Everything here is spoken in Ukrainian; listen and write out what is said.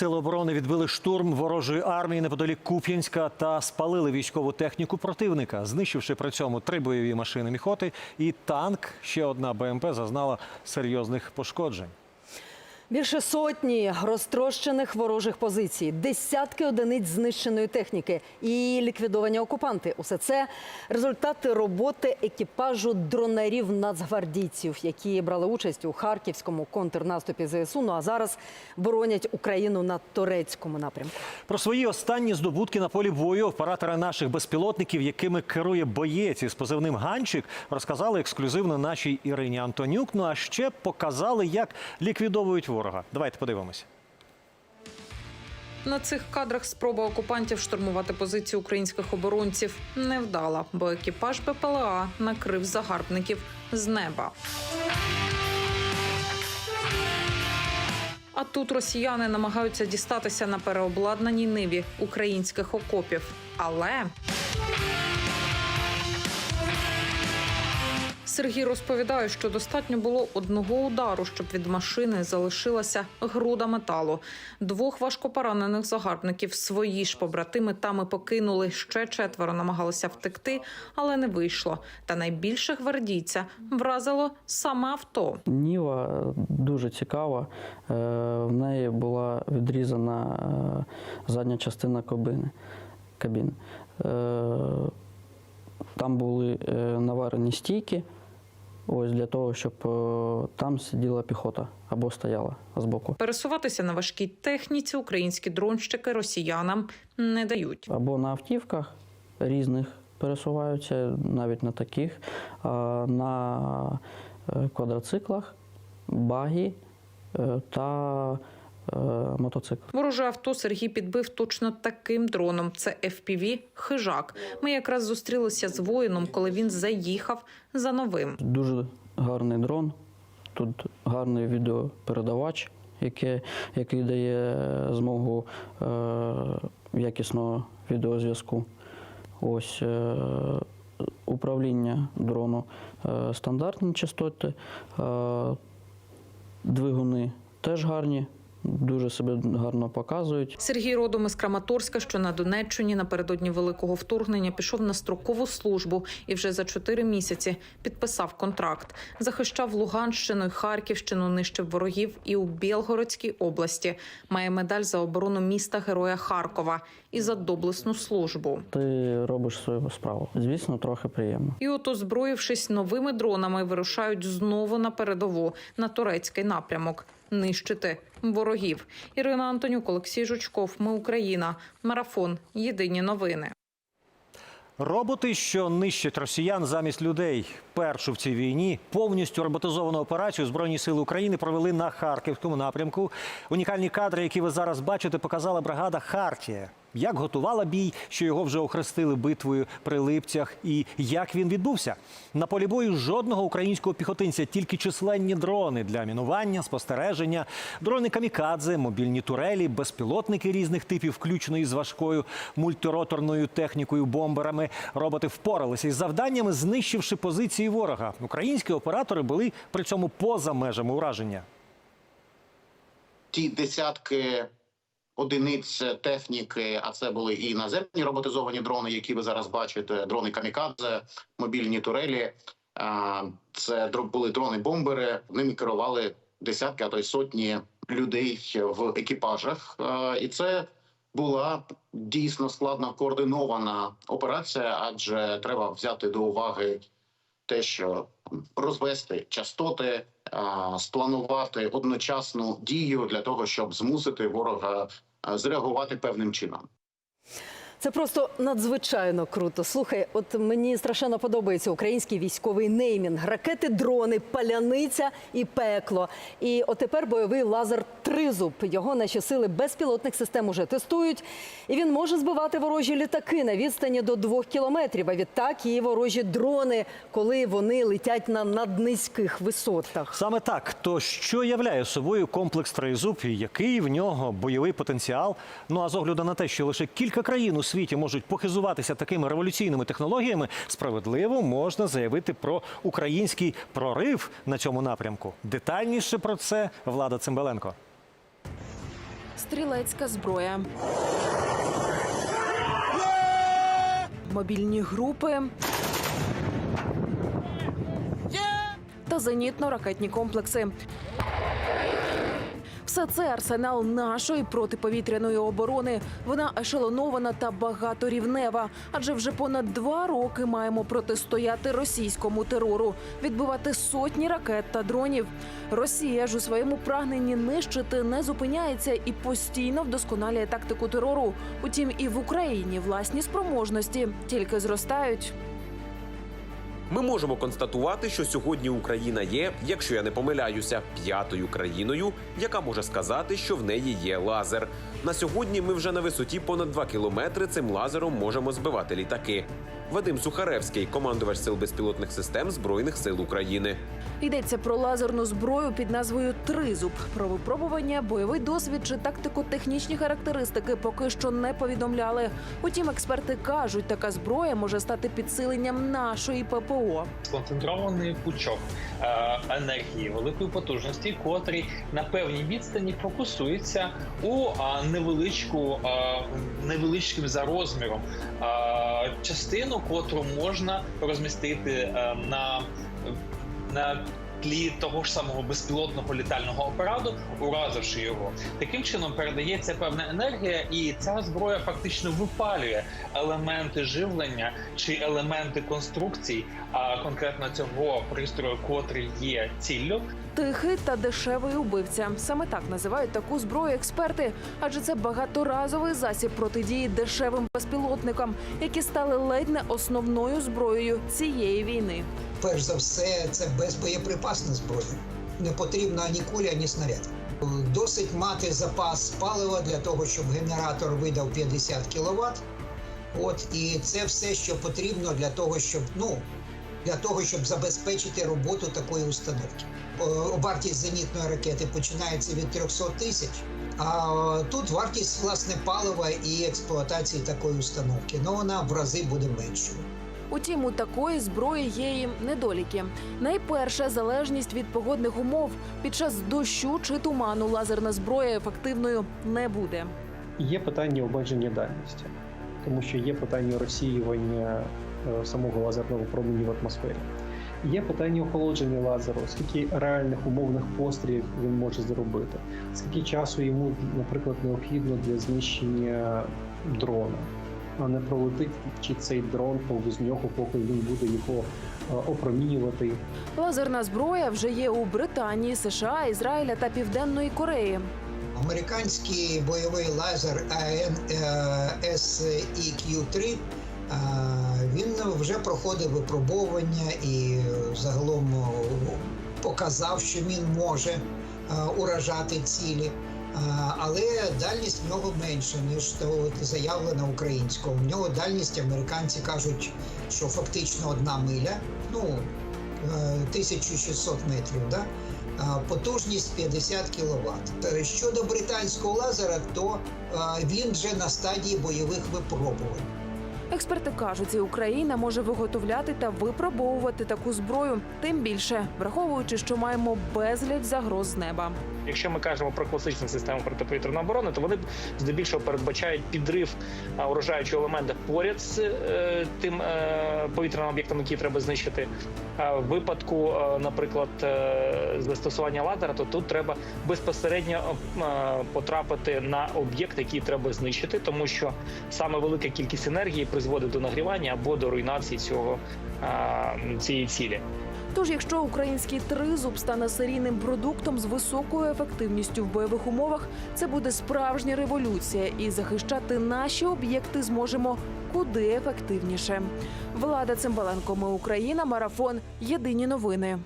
Сили оборони відбили штурм ворожої армії неподалік Куп'янська та спалили військову техніку противника, знищивши при цьому три бойові машини міхоти і танк. Ще одна БМП зазнала серйозних пошкоджень. Більше сотні розтрощених ворожих позицій, десятки одиниць знищеної техніки і ліквідовані окупанти. Усе це результати роботи екіпажу дронарів нацгвардійців, які брали участь у харківському контрнаступі ЗСУ. Ну а зараз боронять Україну на турецькому напрямку. Про свої останні здобутки на полі бою оператори наших безпілотників, якими керує боєць із позивним Ганчик, розказали ексклюзивно нашій Ірині Антонюк. Ну а ще показали, як ліквідовують ворога. Давайте подивимося. На цих кадрах спроба окупантів штурмувати позиції українських оборонців не вдала, бо екіпаж БПЛА накрив загарбників з неба. А тут росіяни намагаються дістатися на переобладнаній ниві українських окопів. Але Сергій розповідає, що достатньо було одного удару, щоб від машини залишилася груда металу. Двох важкопоранених загарбників свої ж побратими там покинули. Ще четверо намагалися втекти, але не вийшло. Та найбільше гвардійця вразило саме авто. Ніва е, дуже цікава. Е, В неї була відрізана е, задня частина кабини. кабіни. Е, Там були наварені стійки, ось для того, щоб е, там сиділа піхота або стояла збоку. Пересуватися на важкій техніці українські дронщики росіянам не дають. Або на автівках різних пересуваються, навіть на таких, на е, квадроциклах, багі е, та мотоцикл. Вороже авто Сергій підбив точно таким дроном. Це FPV «Хижак». Ми якраз зустрілися з воїном, коли він заїхав за новим. Дуже гарний дрон. Тут гарний відеопередавач, який, який дає змогу е, якісного відеозв'язку. Ось е, управління дрону е, стандартні частоти, е, двигуни теж гарні, дуже себе гарно показують. Сергій родом із Краматорська, що на Донеччині напередодні великого вторгнення пішов на строкову службу і вже за чотири місяці підписав контракт. Захищав Луганщину і Харківщину, нищив ворогів і у Білгородській області. Має медаль за оборону міста Героя Харкова і за доблесну службу. Ти робиш свою справу. Звісно, трохи приємно. І от, озброївшись новими дронами, вирушають знову на передову на турецький напрямок. Нищити ворогів. Ірина Антонюк, Олексій Жучков. Ми Україна. Марафон. Єдині новини. Роботи, що нищать росіян замість людей. Першу в цій війні повністю роботизовану операцію Збройні сили України провели на харківському напрямку. Унікальні кадри, які ви зараз бачите, показала бригада Хартія. Як готувала бій, що його вже охрестили битвою при липцях, і як він відбувся на полі бою жодного українського піхотинця, тільки численні дрони для мінування, спостереження, дрони камікадзе, мобільні турелі, безпілотники різних типів, включно із важкою мультироторною технікою, бомберами. Роботи впоралися із завданнями, знищивши позиції ворога. Українські оператори були при цьому поза межами ураження. ті десятки одиниць техніки, а це були і наземні роботизовані дрони, які ви зараз бачите, дрони камікадзе, мобільні турелі. Це були дрони-бомбери. Ними керували десятки, а то й сотні людей в екіпажах. І це була дійсно складно координована операція, адже треба взяти до уваги те, що розвести частоти, спланувати одночасну дію для того, щоб змусити ворога зреагувати певним чином. Це просто надзвичайно круто. Слухай, от мені страшенно подобається український військовий неймінг: ракети, дрони, паляниця і пекло. І от тепер бойовий лазер тризуб. Його наші сили безпілотних систем уже тестують. І він може збивати ворожі літаки на відстані до двох кілометрів. А відтак і ворожі дрони, коли вони летять на наднизьких висотах. Саме так. То що являє собою комплекс «Тризуб» який в нього бойовий потенціал? Ну а з огляду на те, що лише кілька країн у світі можуть похизуватися такими революційними технологіями, справедливо можна заявити про український прорив на цьому напрямку. Детальніше про це Влада Цимбаленко. стрілецька зброя. Мобільні групи. Та зенітно-ракетні комплекси. Все це арсенал нашої протиповітряної оборони. Вона ешелонована та багаторівнева. Адже вже понад два роки маємо протистояти російському терору, відбивати сотні ракет та дронів. Росія ж у своєму прагненні нищити не зупиняється і постійно вдосконалює тактику терору. Утім, і в Україні власні спроможності тільки зростають. Ми можемо констатувати, що сьогодні Україна є, якщо я не помиляюся, п'ятою країною, яка може сказати, що в неї є лазер. На сьогодні ми вже на висоті понад 2 кілометри цим лазером можемо збивати літаки. Вадим Сухаревський, командувач сил безпілотних систем Збройних сил України. Йдеться про лазерну зброю під назвою Тризуб. Про випробування, бойовий досвід чи тактико-технічні характеристики поки що не повідомляли. Утім, експерти кажуть, така зброя може стати підсиленням нашої ППО. сконцентрований пучок е, енергії великої потужності, котрий на певній відстані фокусується у невеличку а, невеличким за розміром а, частину, котру можна розмістити е, на, на тлі того ж самого безпілотного літального апарату, уразивши його. Таким чином передається певна енергія, і ця зброя фактично випалює елементи живлення чи елементи конструкцій, а конкретно цього пристрою, котрий є ціллю, Тихий та дешевий убивця. Саме так називають таку зброю експерти, адже це багаторазовий засіб протидії дешевим безпілотникам, які стали ледь не основною зброєю цієї війни. перш за все, це безбоєприпасна зброя. Не потрібно ані кулі, ані снаряд. Досить мати запас палива для того, щоб генератор видав 50 кВт. От і це все, що потрібно для того, щоб ну для того, щоб забезпечити роботу такої установки. Вартість зенітної ракети починається від 300 тисяч. А тут вартість власне палива і експлуатації такої установки. Ну вона в рази буде меншою. Утім, у такої зброї є і недоліки. Найперше залежність від погодних умов. Під час дощу чи туману лазерна зброя ефективною не буде. Є питання обмеження дальності, тому що є питання розсіювання самого лазерного промені в атмосфері. Є питання охолодження лазеру, скільки реальних умовних пострілів він може зробити, скільки часу йому, наприклад, необхідно для знищення дрона, а не пролетить чи цей дрон повз нього, поки він буде його е, опромінювати Лазерна зброя вже є у Британії, США, Ізраїля та Південної Кореї. Американський бойовий лазер е, AN-SEQ-3 він вже проходив випробовування і загалом е, показав, що він може е, уражати цілі. Е, Але дальність в нього менша, ніж то заявлена українською. В нього дальність американці кажуть, що фактично одна миля, ну е, 1600 метрів. Да? Потужність 50 кВт. Щодо британського лазера, то е, він вже на стадії бойових випробувань. Експерти кажуть, і Україна може виготовляти та випробовувати таку зброю, тим більше враховуючи, що маємо безліч загроз з неба. Якщо ми кажемо про класичну систему протиповітряної оборони, то вони здебільшого передбачають підрив а, уражаючого елемента поряд з е, тим е, повітряним об'єктом, який треба знищити. А в випадку, е, наприклад, е, застосування лазера, то тут треба безпосередньо е, потрапити на об'єкт, який треба знищити, тому що саме велика кількість енергії призводить до нагрівання або до руйнації цього цієї цілі. Тож, якщо український тризуб стане серійним продуктом з високою ефективністю в бойових умовах, це буде справжня революція, і захищати наші об'єкти зможемо куди ефективніше. Влада Цимбаленко, ми Україна, марафон. Єдині новини.